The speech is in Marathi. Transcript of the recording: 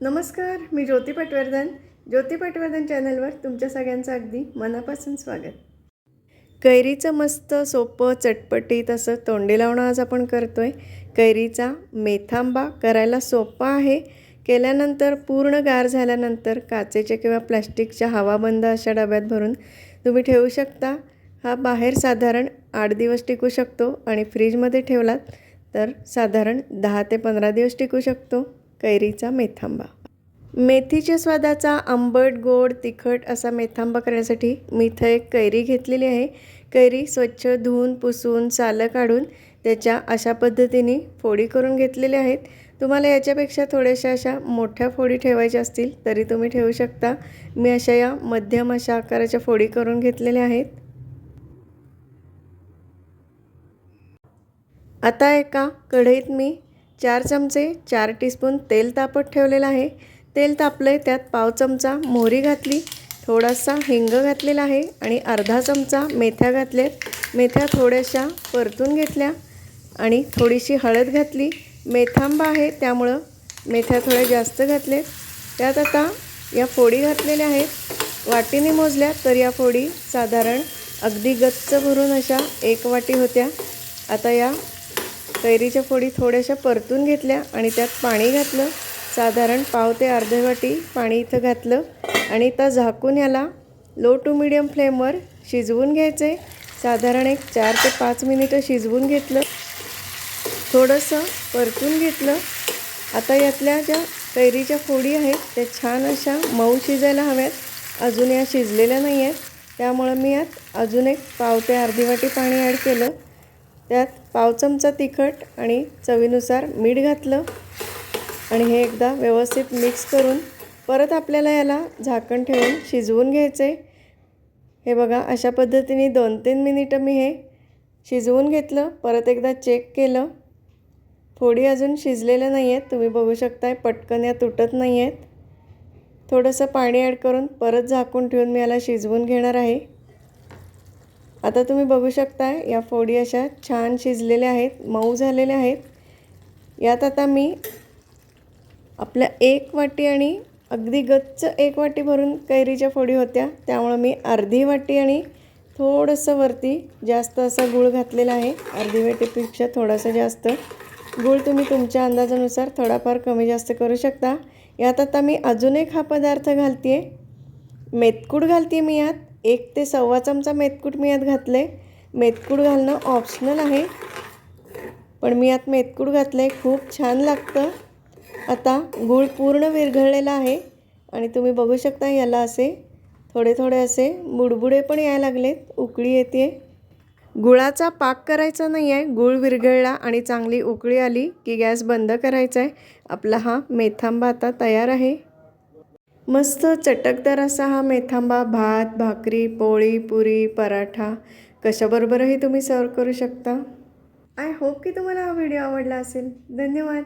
नमस्कार मी ज्योती पटवर्धन. ज्योती पटवर्धन चॅनलवर तुमच्या सगळ्यांचं अगदी मनापासून स्वागत. कैरीचं मस्त सोपं चटपटीत असं तोंडी लावणं आज आपण करतो आहे कैरीचा मेथांबा करायला सोपा आहे. केल्यानंतर पूर्ण गार झाल्यानंतर काचेच्या किंवा प्लॅस्टिकच्या हवाबंद अशा डब्यात भरून तुम्ही ठेवू शकता. हा बाहेर साधारण आठ दिवस टिकू शकतो आणि फ्रीजमध्ये ठेवलात तर साधारण दहा ते पंधरा दिवस टिकू शकतो. कैरीचा मेथांबा. मेथीच्या स्वादाचा आंबट गोड तिखट असा मेथांबा करण्यासाठी मी इथं एक कैरी घेतलेली आहे. कैरी स्वच्छ धुवून पुसून सालं काढून त्याच्या अशा पद्धतीने फोडी करून घेतलेल्या आहेत. तुम्हाला याच्यापेक्षा थोड्याशा अशा मोठ्या फोडी ठेवायच्या असतील तरी तुम्ही ठेवू शकता. मी अशा या मध्यम अशा आकाराच्या फोडी करून घेतलेल्या आहेत. आता एका कढईत मी चार चमचे चार टीस्पून तेल तापत ठेवलेलं आहे. तेल तापलं आहे त्यात पाव चमचा मोहरी घातली थोडासा हिंग घातलेला आहे आणि अर्धा चमचा मेथ्या घातल्यात. मेथ्या थोड्याशा परतून घेतल्या आणि थोडीशी हळद घातली. मेथांबा आहे त्यामुळं मेथ्या थोड्या जास्त घातलेत त्यात आता या फोडी घातलेल्या आहेत. वाटीने मोजल्या तर या फोडी साधारण अगदी गच्च भरून अशा एक वाटी होत्या. आता या कैरीच्या फोडी थोड्याशा परतून घेतल्या आणि त्यात पाणी घातलं. साधारण पाव ते अर्धे वाटी पाणी इथं घातलं आणि त्या झाकून याला लो टू मिडियम फ्लेमवर शिजवून घ्यायचे. साधारण एक चार ते पाच मिनिटं शिजवून घेतलं. थोडंसं परतून घेतलं. आता यातल्या ज्या कैरीच्या फोडी आहेत त्या छान अशा मऊ शिजायला हव्यात. अजून या शिजलेल्या नाही आहेत त्यामुळं मी यात अजून एक पाव ते अर्धी वाटी पाणी ॲड केलं. त्यात पाव चमचा तिखट आणि चवीनुसार मीठ घातलं. आणि हे एकदा व्यवस्थित मिक्स करून परत आपल्याला याला झाकण ठेवून शिजवून घ्यायचं आहे हे बघा अशा पद्धतीने दोन तीन मिनिटं मी हे शिजवून घेतलं परत एकदा चेक केलं. थोडी अजून शिजलेलं नाही आहेत तुम्ही बघू शकताय पटकन या तुटत नाही आहेत थोडंसं पाणी ॲड करून परत झाकून ठेवून मी याला शिजवून घेणार आहे. आता तुम्ही बघू शकताय या फोडी अशा छान शिजलेल्या आहेत मऊ झालेल्या आहेत. यात आता मी आपल्या एक वाटी आणि अगदी गच्च एक वाटी भरून कैरीच्या फोडी होत्या. त्यामुळं मी अर्धी वाटी आणि थोडंसं वरती जास्त असा गूळ घातलेला आहे. अर्धी वाटीपेक्षा थोडासा जास्त गूळ तुम्ही तुमच्या अंदाजानुसार थोडाफार कमी जास्त करू शकता. यात आता मी अजून एक हा पदार्थ घालते आहे मेतकूड घालते मी यात. एक ते सव्वा चमचा मेथकूट मी यात घातले मेथकूट घालणं ऑप्शनल आहे. पण मी यात मेथकूट घातलं आहे खूप छान लागतं. आता गूळ पूर्ण विरघळलेला आहे आणि तुम्ही बघू शकता याला असे थोडे थोडे असे बुडबुडे पण यायला लागलेत उकळी येते. गुळाचा पाक करायचा नाही आहे गूळ विरघळला आणि चांगली उकळी आली की गॅस बंद करायचा आहे आपला हा मेथांबा आता तयार आहे. मस्त चटकदार असा हा मेथांबा भात भाकरी पोळी पुरी पराठा. कशाबरोबरही तुम्ही सर्व करू शकता. आय होप की तुम्हाला हा व्हिडिओ आवडला असेल. धन्यवाद.